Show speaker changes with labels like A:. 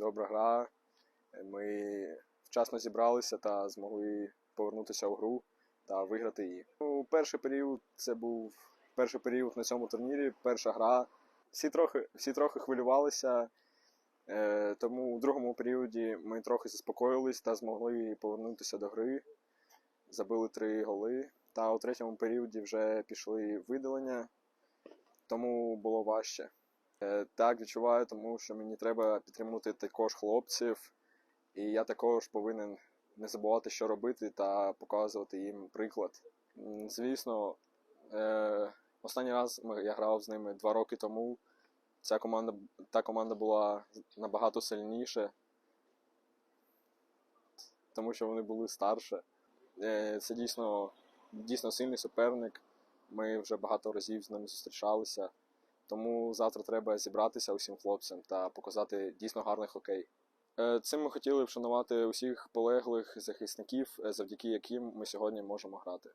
A: добра гра. Ми вчасно зібралися та змогли повернутися у гру та виграти її. Ну, перший період це був перший період на цьому турнірі, перша гра. Всі трохи, всі трохи хвилювалися, е, тому у другому періоді ми трохи заспокоїлись та змогли повернутися до гри. Забили три голи. Та у третьому періоді вже пішли видалення, тому було важче. Е, Так, відчуваю, тому що мені треба підтримувати також хлопців, і я також повинен не забувати, що робити, та показувати їм приклад. Звісно, е, останній раз я грав з ними два роки тому. Ця команда, та команда була набагато сильніша, тому що вони були старше. Е, Це дійсно, дійсно сильний суперник. Ми вже багато разів з ними зустрічалися. Тому завтра треба зібратися усім хлопцям та показати дійсно гарний хокей. Е, Цим ми хотіли вшанувати усіх полеглих захисників, е, завдяки яким ми сьогодні можемо грати.